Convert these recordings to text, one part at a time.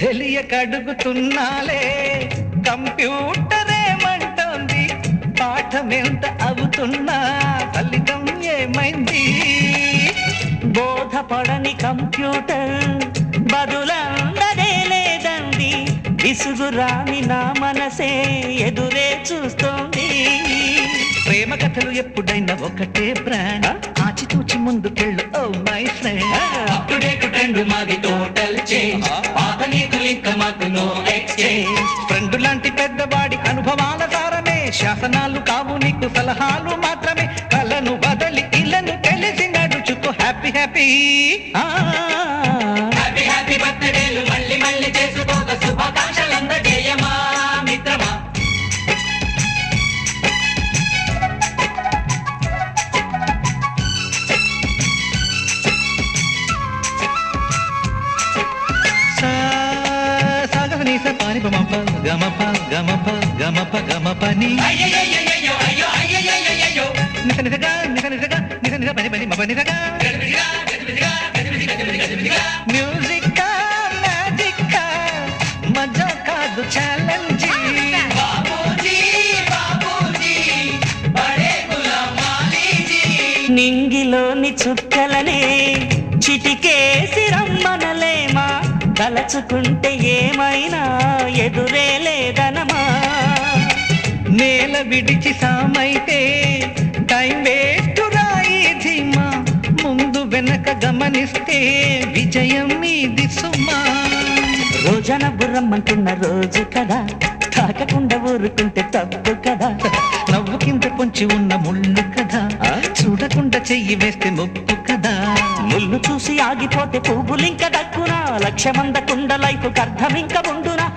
తెలియక అడుగుతున్నాలే కంప్యూటర్ ఏమంటోంది పాఠం ఎంత అవుతున్నా? ఫలితం ఏమైంది? బోధపడని కంప్యూటర్ బదులందదే లేదండి. విసుగురాని నా మనసే ఎదురే చూస్తోంది. ప్రేమ కథలు ఎప్పుడైనా ఒకటే బ్రాండ్. ఆచితూచి ముందుకెళ్ళు ఓ my friend. Up to date trend మాది టోటల్ చేంజ్ ఇంకా మాకు నో ఎక్స్చేంజ్. ఫ్రెండ్ లాంటి పెద్దవాడి అనుభవాల సారమే. శాసనాలు కావు నీకు సలహాలు మాత్రమే. కలను బదలి ఇళ్ళను తెలిసి నడుచుకో. Happy happy. హ్యాపీ హ్యాపీ బర్త్డేలు మళ్ళీ మళ్ళీ చేసుకోక. శుభాకాంక్షలు అందజేయ గమప గమప గమప గమప నీ. పని పని మప మ్యూజిక్ మ్యాజిక్ మజా కాదు ఛాలెంజ్ నింగిలోని చుక్కలనే చిటికేసి రమ్మనలేమా తలచుకుంటే ఏమైనా ఎదురే లేదనమా? నేల విడిచి సామైతే టైం వేస్ట్ రాయి ధీమా. ముందు వెనక గమనిస్తే విజయం మీది సుమా. రోజన బుర్రమ్మంటున్న రోజు కదా తాకకుండా ఊరుకుంటే తప్పు కదా. నవ్వు కింద పొంచి ఉన్న ముళ్ళు కదా. చూడకుండా చెయ్యి వేస్తే ముప్పు కదా. ముళ్ళు? చూసి ఆగిపోతే పువ్వులింక దక్కునా. లక్ష్యమందకుండా లైఫ్ అర్థం ఇంక ఉండునా.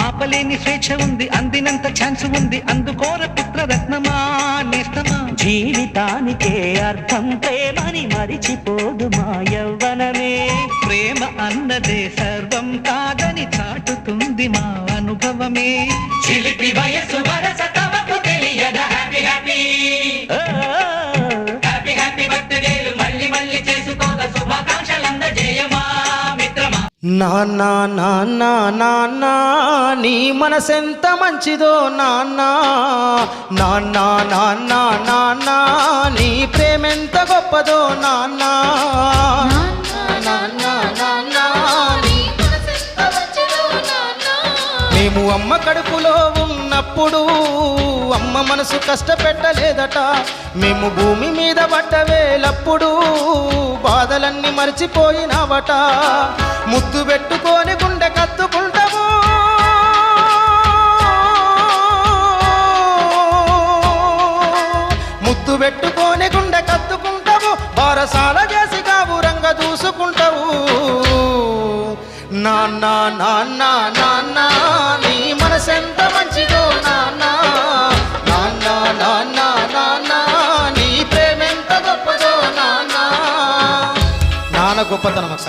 ఆపలేని స్వేచ్ఛ ఉంది అందినంత ఛాన్స్ ఉంది. అందుకోర పుత్రరత్నమా నేస్తమా జీవితానికే అర్థం ప్రేమని మరిచిపోదు మా యవ్వనమే ప్రేమ అన్నదే సర్వం కాదని చాటుతుంది మా అనుభవమే. చిలిపి వయసు వరస నాన్నా నాన్నా నాన్నా నీ మనసెంత మంచిదో నాన్నా నాన్నా నాన్నా నాన్నా నీ ప్రేమెంత గొప్పదో నాన్నా నాన్న నాన్న నీ మేము అమ్మ కడుపులో ఉన్నప్పుడు అమ్మ మనసు కష్టపెట్టలేదట. మేము భూమి మీద పట్టవేలప్పుడు బాధలన్నీ మర్చిపోయినావట. ముద్దు పెట్టుకొని గుండె కత్తుకుంటాము ముద్దు పెట్టుకొని గుండె కత్తుకుంటావు? బారసాల చేసి కాబురంగా చూసుకుంటావు నాన్న నాన్న నాన్న గొప్పతనం అక్క